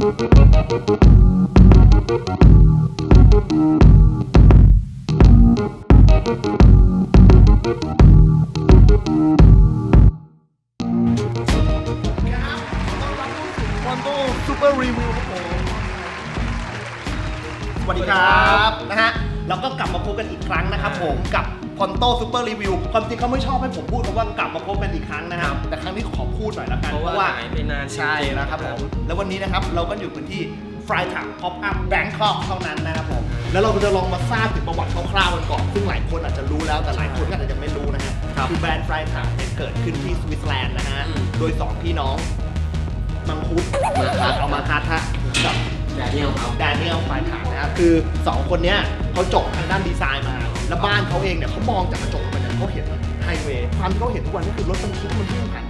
คอนโตซูเปอร์รีวิวครับผมสวัสดีครับนะฮะเราก็กลับมาพบกันอีกครั้งนะครับผมกับ คอนโตซูเปอร์รีวิวความจริงเขาไม่ชอบให้ผมพูดคำว่ากลับมาพบกันอีกครั้งนะครับ แต่ครั้งนี้ขอพูดหน่อยละกันเพราะว่าหายไปนานใช่แล้วครับผมแล้ววันนี้นะครับเราก็อยู่กันที่ฟรายถังพ็อปอัพแบงคอกเท่านั้นนะครับผมแล้วเราจะลองมาทราบถึงประวัติคร่าวๆกันก่อนซึ่งหลายคนอาจจะรู้แล้วแต่หลายคนก็อาจจะยังไม่รู้นะฮะคือแบรนด์ฟรายถังเนี่ยเกิดขึ้นที่สวิตเซอร์แลนด์นะฮะโดยสองพี่น้องมังคุดนะครับเอามาคัดฮะกับแดเนียลครับแดเนียลไฟถามนะครับคือ 2 คนเนี้ยเขาจบทางด้านดีไซน์มา แล้วบ้านเขาเองเนี่ยเขามองจากกระจกไปเนี่ยเขาเห็นไฮเวย์ความที่เขาเห็นทุกวันก็คือรถบรรทุกมันวิ่งผ่าน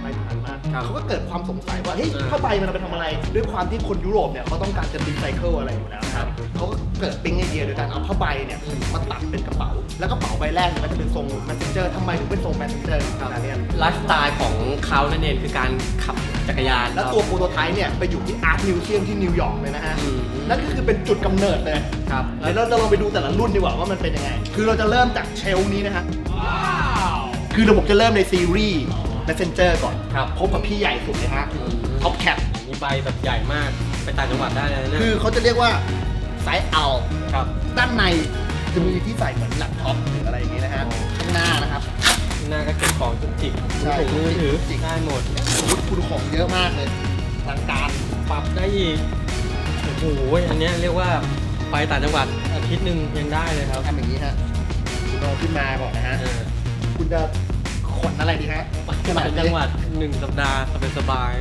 ไปผ่าน ครับเขาก็เกิดความสงสัยว่าเฮ้ยอ่าผ้าใบมันเอาไปทำอะไร ด้วยความที่คนยุโรปเนี่ยเขาต้องการจะรีไซเคิลอะไรอยู่แล้วครับเขาก็เกิดปิ๊งไอเดียโดยการเอาผ้าใบเนี่ยมาตัดเป็นกระเป๋า แล้วกระเป๋าใบแรกเนี่ยมันจะเป็นทรงแมสเซนเจอร์ทำไมถึงเป็นทรงแมสเซนเจอร์ครับแดเนียลไลฟ์สไตล์ของเขานั่นเองคือการขับจักรยาน แล้วตัวโปรโตไทป์เนี่ยไปอยู่ที่อาร์ตมิวเซียมที่นิวยอร์กเลยนะฮะ อืม นั่นก็คือเป็นจุดกำเนิดเลยครับเดี๋ยวเราจะลองไปดูแต่ละรุ่นดีกว่าว่ามันเป็นยังไง คือเราจะเริ่มจากเชลฟ์นี้นะฮะคือระบบจะเริ่มในซีรีส์ Messenger ก่อนครับ พบกับพี่ใหญ่สุดเลยฮะท็อปแคปมีใบแบบใหญ่มากไปต่างจังหวัดได้เลยนะคือเขาจะเรียกว่าสายเอาครับ ด้านในจะมีที่ใส่เหมือนแล็ปท็อปหรืออะไรอย่างนี้นะฮะข้างหน้านะครับหน้าก็เก็บของจุกจิกใช่ถุงมือถือจิกได้หมดวุฒิคุณของเยอะมากเลยทางการปรับได้อีกโอ้โหอันเนี้ยเรียกว่าไปต่างจังหวัดอาทิตย์หนึ่งยังได้เลยครับทำอย่างนี้ฮะคุณเอาขึ้นมาก่อนนะฮะอ่าคุณจะ ขนอะไรดีฮะไปต่างจังหวัดหนึ่งสัปดาห์สบาย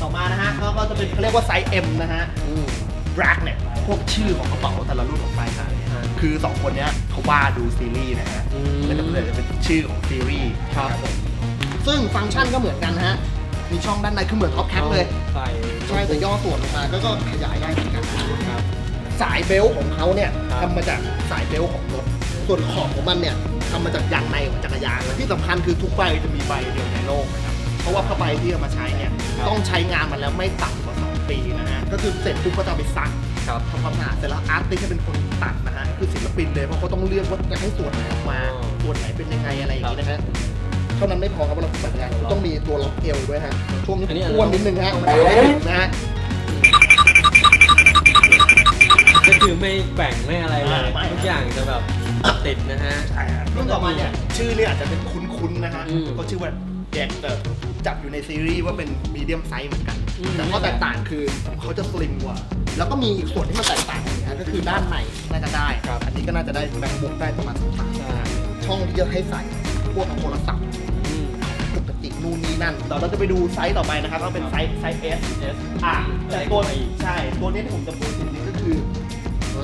ต่อมานะฮะก็ก็จะเป็นเขาเรียกว่าไซส์ M นะฮะๆอืมแบล็กเนี่ยพวกชื่อของกระเป๋าแต่ละรุ่นของไฟขายเนี่ยอ่าคือ 2 คนเนี้ยเขาว่าดูซีรีส์นะฮะอืม แล้วจะเป็นจะเป็นชื่อของซีรีส์ครับผมซึ่งฟังก์ชันก็เหมือนกันนะฮะ มีช่องด้านในคือเหมือนท็อปแคปเลย ใส่ใช่แต่ย่อส่วนลงมาก็ก็ขยายได้เหมือนกันนะครับ สายเบลต์ของเขาเนี่ยครับ ทำมาจากสายเบลต์ของรถ ส่วนขอบของมันเนี่ย ทำมาจากยางในของจักรยานและที่สำคัญคือทุกใบจะมีใบเดียวในโลกนะครับ เพราะว่าผ้าใบที่เอามาใช้เนี่ยต้องใช้งานมันแล้วไม่ต่ำกว่า 2 ปีนะฮะ ก็คือเสร็จปุ๊บก็จะเอาไปซักครับทำความสะอาดเสร็จแล้วอาร์ติสจะเป็นคนตัดนะฮะ คือศิลปินเลยเพราะเขาต้องเลือกว่าจะให้ส่วนไหนออกมาอ๋อส่วนไหนเป็นยังไงอะไรอย่างนี้นะฮะเท่านั้นไม่พอครับเวลาตัดงานต้องมีตัวล็อกเอวด้วยฮะช่วงนี้อันนี้อ้วนนิดนึงฮะมันจะได้ถึงนะฮะก็คือไม่แบ่งไม่อะไรเลยอ่าไม่ทุกอย่างจะแบบติดนะฮะใช่ฮะ รุ่นต่อมาเนี่ยชื่อเนี่ยอาจจะเป็นคุ้นๆนะฮะอืมก็ชื่อว่าเด็กเตอร์จับอยู่ในซีรีส์ว่าเป็นมีเดียมไซส์เหมือนกัน อืม แต่ข้อแตกต่างคือเขาจะสลิมกว่า แล้วก็มีอีกส่วนที่มันแตกต่างกันนะฮะก็คือด้านในน่าจะได้ครับอันนี้ก็น่าจะได้แบ็คบุ๊กได้ประมาณสักสามใช่ช่องที่จะให้ใส่พวกโทรศัพท์อืมปกตินู่นนี่นั่นเดี๋ยวเราจะไปดูไซส์ต่อไปนะครับก็เป็นไซส์ไซส์ S S อะแต่ตัวใหญ่กว่าอีกใช่ตัวนี้ที่ผมจะพูดถึงก็คือ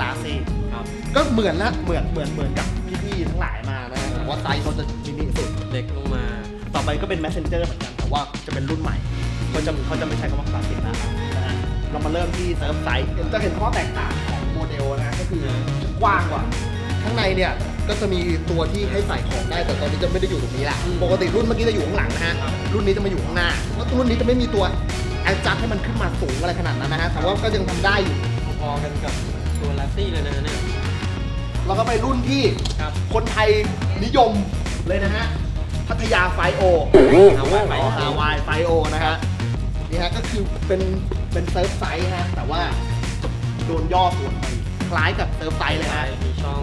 ลาเซ ครับ ก็เหมือนนะเหมือนเหมือนเหมือนกับพี่ ๆทั้งหลายมานะฮะแต่ว่าไซส์เขาจะมินิสุด เล็กลงมา ต่อไปก็เป็น messenger เหมือนกันแต่ว่าจะเป็นรุ่นใหม่เขาจะเขาจะไม่ใช้คำว่าคลาสสิกแล้วนะฮะเรามาเริ่มที่เซิร์ฟไซส์จะเห็นข้อแตกต่างของโมเดลนะฮะก็คือกว้างกว่า ข้างในเนี่ยก็จะมีตัวที่ให้ใส่ของได้แต่ตอนนี้จะไม่ได้อยู่ตรงนี้ละอืมปกติรุ่นเมื่อกี้จะอยู่ข้างหลังนะฮะรุ่นนี้จะมาอยู่ข้างหน้าเพราะรุ่นนี้จะไม่มีตัวแอดจัดให้มันขึ้นมาสูงอะไรขนาดนั้นนะฮะแต่ว่าก็ยังทำได้อยู่ พอๆกันกับตัวลัตตี้เลยนะเนี่ย เราก็ไปรุ่นที่ครับ คนไทยนิยมเลยนะฮะ พัทยาไฟโอฮาวายไฟโอ ฮาวายไฟโอนะฮะ นี่ฮะก็คือเป็นเป็นเซิร์ฟไซส์ฮะ แต่ว่าโดนย่อส่วนไปคล้ายกับเซิร์ฟไซส์เลยใช่ฮะ มีช่อง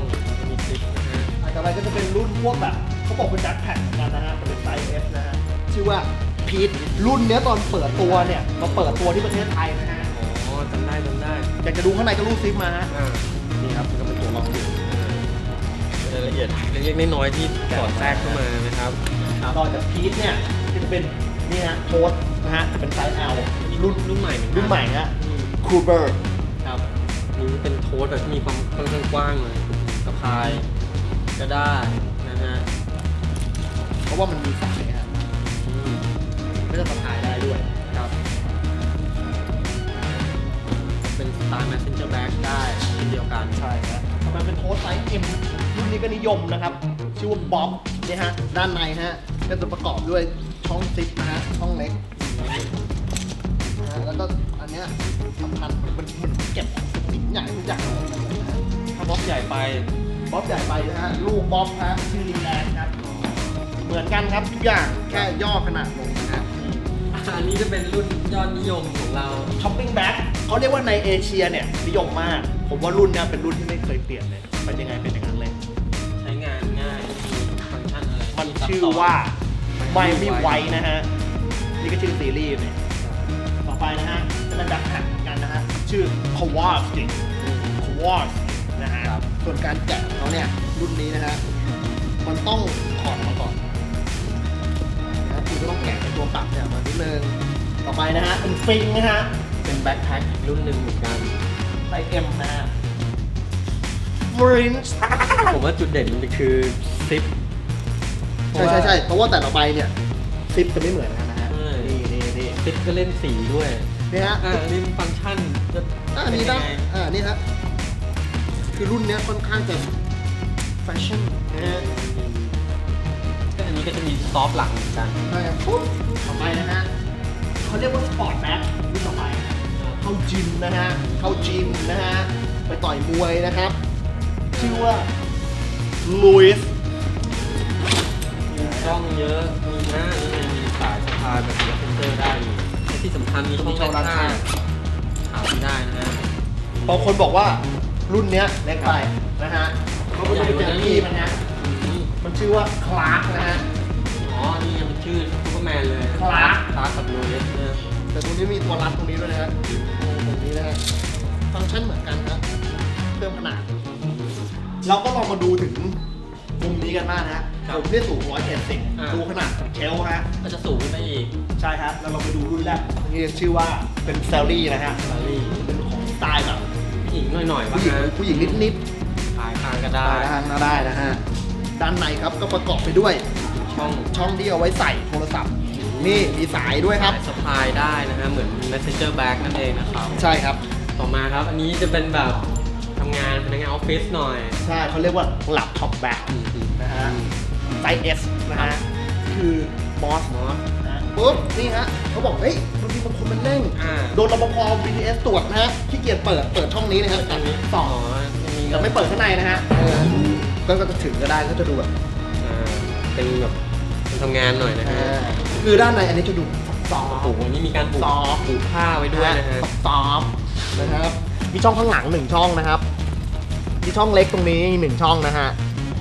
มีคลิปนะฮะ อันต่อไปก็จะเป็นรุ่นพวกแบบเขาบอกเป็นแจ็คแพ็คเหมือนกันนะฮะแต่เป็นไซส์ S นะฮะชื่อว่าพีทรุ่นเนี้ยตอนเปิดตัวเนี่ยมาเปิดตัวที่ประเทศไทยนะฮะอ๋อจำได้จำได้อยากจะดูข้างในก็รูดซิปมาฮะ อ่าายละเอียดเล็กๆน้อยๆที่สอดแทรกเข้ามานะครับครับต่อจากพีทเนี่ยก็จะเป็นนี่ฮะโทสนะฮะจะเป็นไซส์ L รุ่นรุ่นใหม่เอนกันรุ่นใหม่ฮะอืมคูเบอร์ครับนี่เป็นโทสแบบที่มีความค่อนข้างกว้างเลยสะพายก็ได้นะฮะเพราะว่ามันมีสายฮะอืมก็จะสะพายได้ด้วยครับ เป็นสไตล์ messenger bag ได้เช่นเดียวกันใช่ฮะต่อไปเป็นโทสไซส์ M รุ่นนี้ก็นิยมนะครับ ชื่อว่าบ๊อบนี่ฮะ ด้านในฮะ เป็นส่ประกอบด้วยช่องซิปนะฮะ ช่องเล็กแล้วก็อันเนี้ยสำคัญมันมันเก็บสิ่ใหญ่ทุกอย่างเลยถ้าบ๊อบใหญ่ไป บ๊อบใหญ่ไปนะฮะ ลูกบ๊อบฮะ ชื่อรีแลนด์ครับ เหมือนกันครับทุกอย่าง แค่ย่อขนาดลงนะฮะ อันนี้จะเป็นรุ่นยอดนิยมของเรา ช้อปปิ้งแบ็คเขาเรียกว่าในเอเชียเนี่ยนิยมมาก ผมว่ารุ่นเนี้ยเป็นรุ่นที่ไม่เคยเปลี่ยนเลย เป็นยังไงเป็น ชื่อซ้นว่าไม่ไม่ไวนะฮะ นี่ก็ชื่อซีรีส์เนี่ยต่อไปนะฮะเป็นแบ็คแพ็คเหมือนกันนะฮะ ชื่อ k w a s k i k w a s นะฮะ ส่วนการแกะของเขาเนี่ย รุ่นนี้นะฮะ มันต้องถอดออกมาก่อนนะครับคือก็ต้องแกะในตัวปรับเนี่ยมานิดนึง ต่อไปนะฮะ เป็นฟิงนะฮะ เป็นแบ็คแพ็คอีกรุ่นหนึ่งเหมือนกันไซส์ M นะฮะ Fringe ผมว่าจุดเด่นมันคือซิป ใช่ใช่ใช่เพราะว่าแต่ละใบเนี่ยซิปจะไม่เหมือนกันนะฮะ ใช่ นี่นี่นี่ซิปก็เล่นสีด้วยนี่ฮะ อ่าอันนี้ฟังก์ชันจะอ่าเป็นนี่ยันะงไงอ่า นี่ฮะ คือรุ่นเนี้ยค่อนข้างจะแฟชั่นนะฮะก็อันนี้ก็จะมีซอฟต์หลังเหมือนกัน ใช่ครับปุ๊บต่อไปนะฮะเขาเรียกว่าสปอร์ตแบ็ครุ่นต่อไปเข้าจิมนะฮะ เข้าจิมนะฮะ ไปต่อยมวยนะครับ ชื่อว่าลุยส์ มีช่องเยอะ มีหน้านี่ไงมีสายสะพายแบบเซ็นเตอร์ได้อยู่และที่สำคัญมีช่องด้านข้างขาวไม่ได้นะฮะ บางคนบอกว่ารุ่นเนี้ยเล็กไปนะฮะเขาไปดูเจอรี่มันนะอืมมันชื่อว่าคลาร์กนะฮะ อ๋อ นี่ไงมันชื่อซูเปอร์แมนเลยคลาร์ก คลาร์กกับโรเลสนะแต่ตรงนี้มีตัวรัดตรงนี้ด้วยนะฮะตรงนี้นะฮะ ฟังก์ชันเหมือนกันนะเพิ่มขนาด เราก็ลองมาดูถึงมุมนี้กันบ้างนะฮะ ผมเนี่ยสูง170 ดูขนาดของเชลฟ์ฮะ ก็จะสูงขึ้นไปอีกใช่ครับ แล้วเราไปดูรุ่นแรกนี่ชื่อว่าเป็นเซลลี่นะฮะ ลารี่เป็นของสไตล์แบบผู้หญิงหน่อยๆผู้หญิงนะผู้หญิงนิดขายคางก็ๆได้ทางหน้าได้นะฮะ ด้านในครับก็ประกอบไปด้วยช่องช่องที่เอาไว้ใส่โทรศัพท์ นี่มีสายด้วยครับ สายสะพายได้นะฮะ เหมือน messenger bag นั่นเองนะครับ ใช่ครับ ต่อมาครับ อันนี้จะเป็นแบบทำงานพนักงานออฟฟิศหน่อย ใช่เขาเรียกว่าหลับท็อปแบ็คนะฮะ ไซส์ S นะฮะคือบอสมอสปุ๊บนี่ฮะเขาบอกเฮ้ยบางทีบางคนมันเร่งอ่าโดนรปภ BTS ตรวจนะฮะขี้เกียจเปิดเปิดช่องนี้นะฮะอันนี้สองอันนี้แต่ไม่เปิดข้างในนะฮะเออก็ก็จะถึงก็ได้ก็จะดูแบบอ่าเป็นแบบคนทำงานหน่อยนะอ่ฮะาคือด้านในอันนี้จะดูซอฟโอ้ต์โหอันนี้มีการผูกซอฟต์ผูกผ้าไว้ด้วยนะฮะซอฟต์นะครับมีช่องข้างหลังหนึ่งช่องนะครับ มีช่องเล็กตรงนี้หนึ่งช่องนะฮะ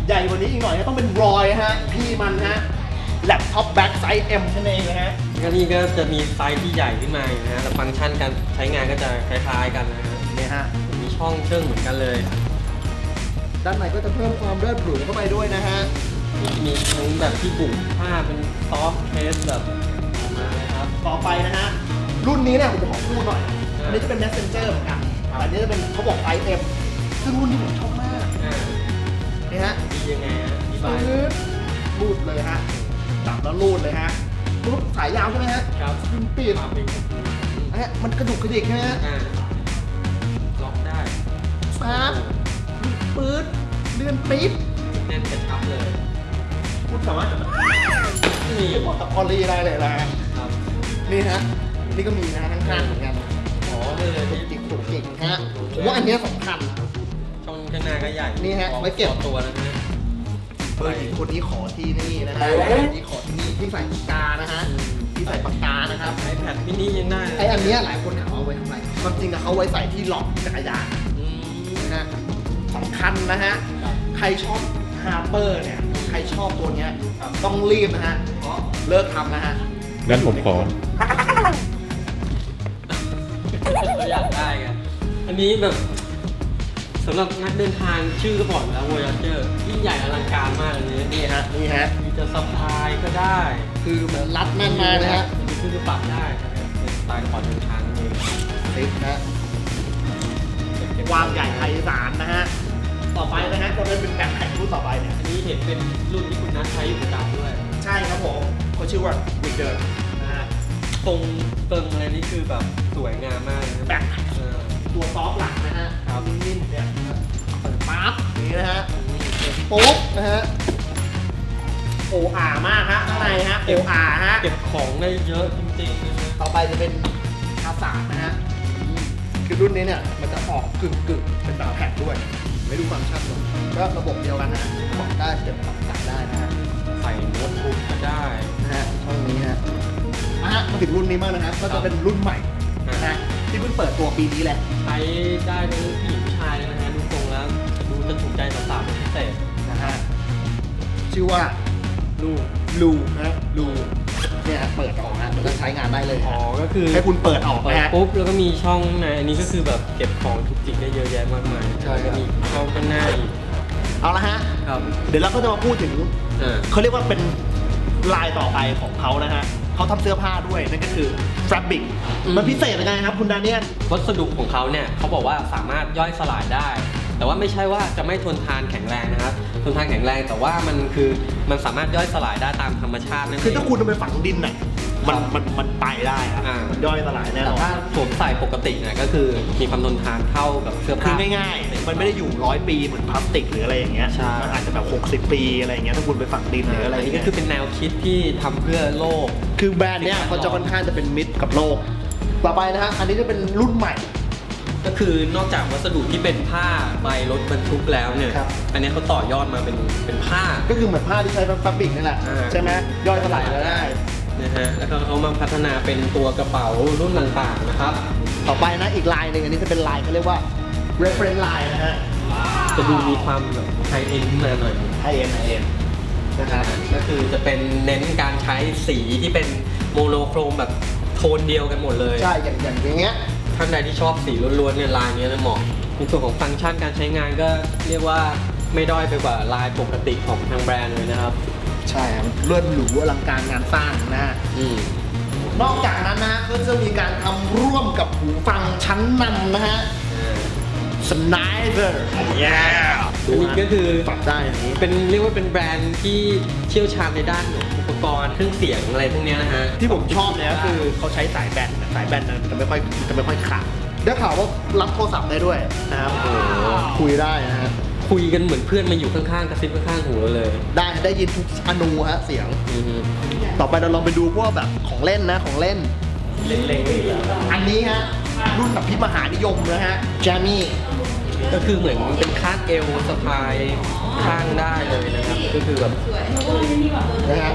ใหญ่กว่านี้อีกหน่อยก็ต้องเป็นรอยฮะ พี่มันฮะแล็ปท็อปแบ็คไซส์ M นั่นเองนะฮะ ก็นี่ก็จะมีไซส์ที่ใหญ่ขึ้นมาอีกนะฮะแต่ฟังก์ชันการใช้งานก็จะคล้ายๆกันนะฮะเนี่ยฮะ มีช่องเชื่องเหมือนกันเลย ด้านในก็จะเพิ่มความเลิศหรูเข้าไปด้วยนะฮะ มีมีทั้งแบบที่บุกผ้าเป็นซอฟต์เทสแบบออกมาเลยครับ ต่อไปนะฮะ รุ่นนี้เนี่ยผมจะขอพูดหน่อยอ่าอันนี้จะเป็น messenger เหมือนกันแต่อันนี้จะเป็นเขาบอกไซส์ M ซึ่งรุ่นนี้ผมชอบมากอ่านี่ ฮะดียังไงฮะอธิบายปึ๊บรูดเลยฮะจับแล้วรูดเลยฮะปุ๊บสายยาวใช่ไหมฮะครับปิดปิดมาเป็นนะฮะมันกระดุกกระดิกใช่ไหมฮะอ่าล็อกได้ปั๊บปื๊ดเลื่อนปี๊บแน่นกระชับเลยคุณสามารถจะนี่เก็บออรีได้เลยนะฮะครับนี่ฮะนี่ก็มีนะฮะข้างๆเหมือนกันอ๋อนี่เลยตุกที่จิกตุกจิกฮะผมว่าอันเนี้ยสำคัญช่อง ข้างหน้าก็ใหญ่นี่ฮะไว้เก็บต่อตัวนะฮะเบอร์หญิงคนนี้ขอที่นี่นะฮะคนนี้ขอที่นี่ที่ใส่ปากกานะฮะที่ใส่ปากกานะครับ ไอแพดมินิยังได้เลยไออันเนี้ยหลายคนถามว่าเอาไว้ทำไมความจริงอะเขาไว้ใส่ที่ล็อกจักรยานอืมนะฮะสำคัญนะฮะครับใครชอบฮาร์เปอร์เนี่ย ใครชอบตัวเนี้ยต้องรีบนะฮะเพราะเลิกทำนะฮะ งั้นผมขอเราอยากได้ไงอันนี้แบบ สำหรับนักเดินทางชื่อก็บอกอยู่แล้ว Voyager ยิ่งใหญ่อลังการมากอันนี้นี่ฮะ นี่ฮะ มีจะสะพายก็ได้คือมันรัดแน่นมากนะฮะมีขึ้นจะปรับได้นะครับเป็นสไตล์ก่อนเดินทางเองซิกนะฮะความใหญ่ไพศาลนะฮะ ต่อไปนะฮะจะเป็นแบ็คแพ็ครุ่นต่อไปเนี่ย อันนี้เห็นเป็นรุ่นที่คุณนัทใช้อยู่ประจำด้วย ใช่ครับผมเขาชื่อว่าวิกเดอร์นะฮะทรงเติงอะไรนี่คือแบบสวยงามมากเลยนะแบ็คเออตัวซอฟต์หลังนะฮะครับนิ่มๆเนี่ย นี้นะฮะปุ๊บนะฮะโออามากฮะข้างในฮะโออาฮะเก็บของได้เยอะจริงๆนะฮะต่อไปจะเป็นคาสานะฮะคือรุ่นนี้เนี่ยมันจะออกกึ่งกึ่งๆเป็นแบบแผ่นด้วย ไม่ดูฟังก์ชันหรอกก็ระบบเดียวกันนะบอกได้เก็บปรับต่างได้นะฮะใส่โน้ตบุ๊กก็ได้ นะฮะช่องนี้ฮะอะฮะมาถึงรุ่นนี้มากนะครับก็จะเป็นรุ่นใหม่นะฮะที่เพิ่งเปิดตัวปีนี้แหละ ใช้ได้ทั้งผู้ จะถูกใจสาวๆเป็นพิเศษนะฮะชื่อว่าลูลูนะลูเนี่ยฮะเปิดออกนะมันก็ใช้งานได้เลยอ๋อ ก็คือให้คุณเปิดออกเปิดนะฮะ ปุ๊บแล้วก็มีช่องข้างในอันนี้ก็คือแบบเก็บของทุกจิกได้เยอะแยะมากมายใช่ครับ แล้วก็มีช่องข้างหน้าอีกเอาละฮะ ครับเดี๋ยวเราก็จะมาพูดถึง อ่า เขาเรียกว่าเป็นลายต่อไปของเขานะฮะเขาทำเสื้อผ้าด้วยนั่นก็คือ fabric มันพิเศษยังไงครับคุณดาเนียนวัสดุของเขาเนี่ยเขาบอกว่าสามารถย่อยสลายได้ แต่ว่าไม่ใช่ว่าจะไม่ทนทานแข็งแรงนะครับ ทนทานแข็งแรงแต่ว่ามันคือมันสามารถย่อยสลายได้ตามธรรมชาตินั่นเองคือถ้าคุณเอาไปฝังดินน่ะมันมันมันไปได้ครับอ่ามั มันย่อยสลายแน่นแต่อนถ้าสวมใส่ปกติเนี่ยก็คือมีความทนทานเท่ากับเสื้อคืผ้า อง่ายๆมันไม่ได้อยู่ร้อยปีเหมือนพลาสติกหรืออะไรอย่างเงี้ยใช่ มันอาจจะแบบ 60 ปีอะไรอย่างเงี้ยถ้าคุณไปฝังดินหรืออะไรอันอย่างนี้ก็เงี้ยคือเป็นแนวคิดที่ทำเพื่อโลก คือแบรนด์เนี้ยเขาจะค่อนข้างจะเป็นมิตรกับโลก ต่อไปนะฮะอันนี้จะเป็นรุ่นใหม่ ก็คือนอกจากวัสดุที่เป็นผ้าใบรถบรรทุกแล้วเนี่ย ครับ อันนี้เขาต่อยอดมาเป็นเป็นผ้า ก็คือเหมือนผ้าที่ใช้เป็นฟาบริกนี่แหละ อ่า ใช่ไหมย่อยสลายแล้วได้ นะฮะ แล้วก็เขามาพัฒนาเป็นตัวกระเป๋ารุ่นต่างๆนะครับ ต่อไปนะอีกลายหนึ่งอันนี้จะเป็นลายเขาเรียกว่า reference line นะฮะ จะดูมีความแบบไฮเอ็นขึ้นมาหน่อยไฮเอ็นไฮเอ็นนะครับ ก็คือจะเป็นเน้นการใช้สีที่เป็นโมโนโครมแบบโทนเดียวกันหมดเลย ใช่ อย่างอย่างอย่างเงี้ย ท่านใดที่ชอบสีล้วนๆเนี่ยลายเนี้ยจะเหมาะในส่วนของฟังก์ชันการใช้งานก็เรียกว่าไม่ด้อยไปกว่าลายปกติของทางแบรนด์เลยนะครับ ใช่ครับเลื่อนหรูอลังการงานสร้างนะฮะอืมนอกจากนั้นนะก็จะมีการทำร่วมกับหูฟังชั้นนำนะฮะ Sniper อันนี้ก็คือ ปรับได้อย่างนี้ เป็นเรียกว่าเป็นแบรนด์ที่เชี่ยวชาญในด้านของ อุปกรณ์เครื่องเสียงอะไรพวกเนี้ยนะฮะที่ผมชอบเนี่ยก็คือเขาใช้สายแบนนะสายแบนนะจะไม่ค่อยจะไม่ค่อยขาดได้ข่าวว่ารับโทรศัพท์ได้ด้วยนะครับโอ้โหคุยได้นะฮะคุยกันเหมือนเพื่อนมาอยู่ข้างๆกระซิบข้างๆหูเราเลยได้ได้ยินทุกอนูฮะเสียง อือฮึต่อไปเราลองไปดูพวกแบบของเล่นนะของเล่น เล็งๆไว้อีกแล้วอันนี้ฮะรุ่นแบบพิมหานิยมนะฮะแจมี่ก็คือเหมือนเป็นคาดเอวสะพาย ข้างได้เลยนะครับ ก็คือแบบนะฮะ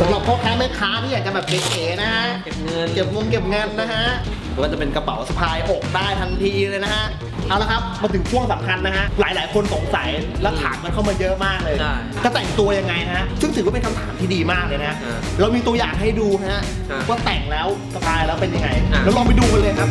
สำหรับพ่อค้าแม่ค้าที่อยากจะแบบเก๋ๆนะฮะเก็บเงินเก็บเงินเก็บเงินนะฮะหรือว่าจะเป็นกระเป๋าสะพายอกได้ทันทีเลยนะฮะเอาละครับมาถึงช่วงสำคัญนะฮะหลายๆ คนสงสัยและถามกันเข้ามาเยอะมากเลยใช่จะแต่งตัวยังไงนะฮะซึ่งถือว่าเป็นคำถามที่ดีมากเลยนะฮะอ่าเรามีตัวอย่างให้ดูนะฮะอ่าว่าแต่งแล้วสะพายแล้วเป็นยังไงอ่า แล้วลองไปดูกันเลยครับ